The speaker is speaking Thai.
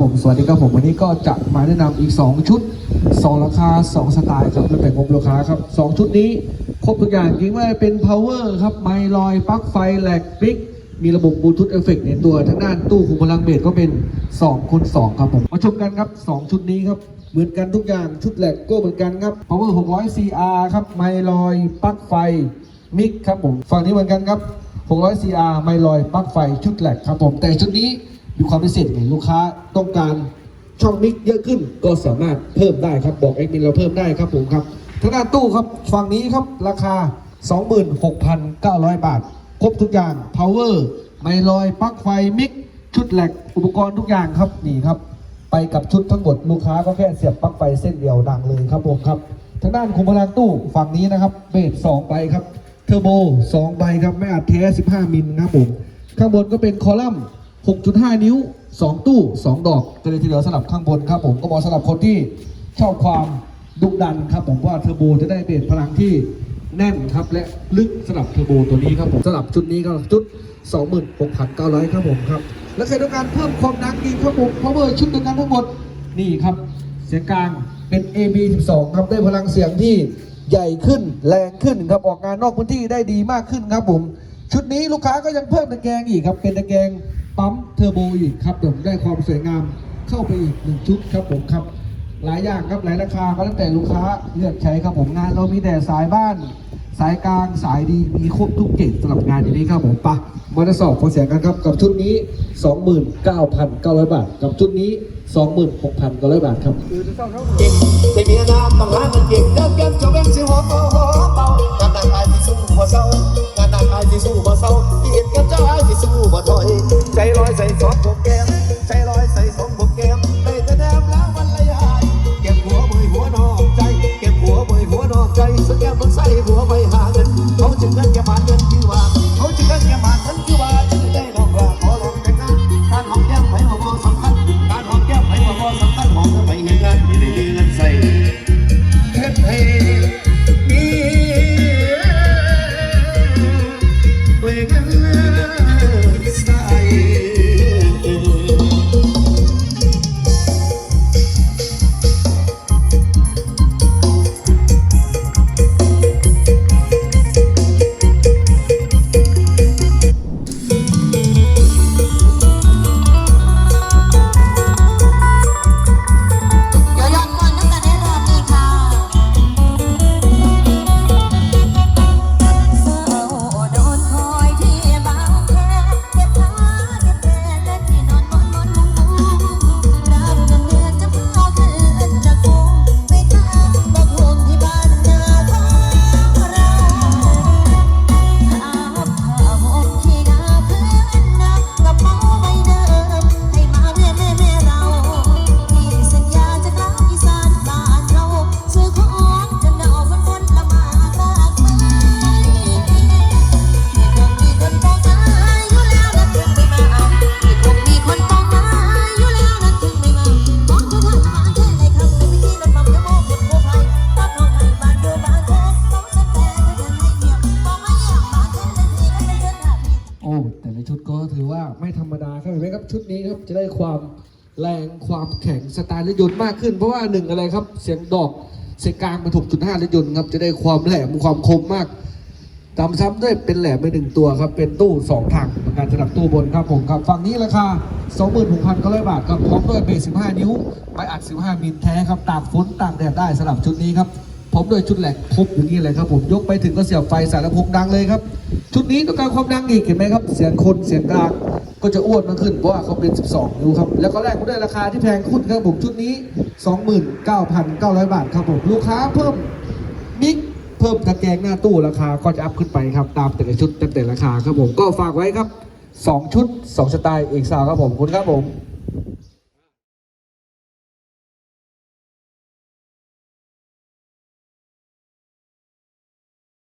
สวัสดีครับผมวันนี้ก็จะมาแนะนำอีก 2 ชุด 2 ราคา 2 สไตล์ครับแล้วแต่งบราคาครับ 2 ชุดนี้ครบทุกอย่างจริงว่าเป็น power ครับไมลอยปลั๊กไฟแหลกปิกมีระบบบลูทูธเอฟเฟกในตัวทางด้านตู้คุมพลังเบสก็เป็น 2คูณ2ครับผมมาชมกันครับ 2 ชุดนี้ครับ เหมือนกันทุกอย่างชุดแหลกก็เหมือนกันครับ power 600 cr ครับไมลอยปลั๊กไฟมิกครับผมฝั่งนี้เหมือนกันครับ600 cr ไมลอยปลั๊กไฟชุดแหลกครับผมแต่ชุดนี้มีความพิเศษไงลูกค้า ต้องการช่องมิกเยอะขึ้นก็สามารถเพิ่มได้ครับบอกเอ็กมินเราเพิ่มได้ครับผมครับทางด้านตู้ครับฝั่งนี้ครับราคา 26,900 บาท ครบทุกอย่าง power ไมลอยปลั๊กไฟมิกชุดแหลกอุปกรณ์ทุกอย่างครับนี่ครับ ไปกับชุดทั้งหมดลูกค้าก็แค่เสียบปลั๊กไฟเส้นเดียวดังเลยครับผมครับ ทางด้านคุมพลังตู้ฝั่งนี้นะครับเบส2ใบครับเทอร์โบ2ใบครับไม่อัดแท้ 15 มิลนะครับผมข้างบนก็เป็นคอลัมน์ 6.5 นิ้ว 2 ตู้ 2 ดอกก็เลยทีเดียวสลับข้างบนครับผมก็เหมาะสำหรับคนที่ชอบความดุดันครับผมว่าเทอร์โบจะได้เบสพลังที่แน่นครับและลึกสลับเทอร์โบตัวนี้ครับผมสลับชุดนี้ก็ชุด 26,900 ครับผมครับและใครต้องการเพิ่มความดังอีกครับผม power ชุดเดียวกันทั้งหมดนี่ครับ เสียงกลางเป็น AB 12ครับได้พลังเสียงที่ใหญ่ขึ้นแรงขึ้นครับออกงานนอกพื้นที่ได้ดีมากขึ้นครับผมชุดนี้ลูกค้าก็ยังเพิ่มตะแกรงอีกครับเป็นตะแกรง ปั๊มเทอร์โบอีกครับผมได้ความสวยงามเข้าไปอีกหนึ่งชุดครับผมครับ หลายอย่างครับหลายราคาก็แล้วแต่ลูกค้าเลือกใช้ครับผมงานเรามีแต่สายบ้าน สายกลางสายดีมีครบทุกเกรดสำหรับงานอย่างนี้ครับผมปะมาทดสอบฟังเสียงกันครับกับชุดนี้ 29,900 บาท กับชุดนี้ 26,900 บาทครับเก่งแต่มียน้ำต้องหามันเก่ง ลอ แต่ละชุดก็ถือว่าไม่ธรรมดาครับเห็นไหมครับชุดนี้ครับจะได้ความแรงความแข็งสไตล์รถยนต์มากขึ้น เพราะว่าหนึ่งอะไรครับ เสียงดอกเสียงกลางมันถูกจุดห้ารถยนต์ครับจะได้ความแหลมความคมมากตามซ้ำด้วยเป็นแหลมไปหนึ่งตัวครับ เป็นตู้สองถังเหมือนกันสำหรับตู้บนครับผมครับฝั่งนี้ราคา 26,900 บาทครับพร้อมด้วยเบส15 นิ้วไม้อัด 15มิลแท้ครับตากฝนตากแดดได้สำหรับชุดนี้ครับ พร้อมด้วยชุดแหลกครบอย่างนี้เลยครับผมยกไปถึงก็เสียบไฟสายลำโพงดังเลยครับ ชุดนี้ต้องการความดังอีกเห็นไหมครับ เสียงคนเสียงกลางก็จะอ้วนมากขึ้นเพราะว่าเขาเป็น 12 นิ้วครับ แล้วก็แลกมาด้วยราคาที่แพงขึ้นครับผมชุดนี้ 29,900 บาทครับผมลูกค้าเพิ่มมิกเพิ่มตะแกรงหน้าตู้ราคาก็จะอัพขึ้นไปครับตามแต่ละชุดแต่ละราคาครับผมก็ฝากไว้ครับ 2 ชุด 2 สไตล์เอกสาวครับผมคุณครับผม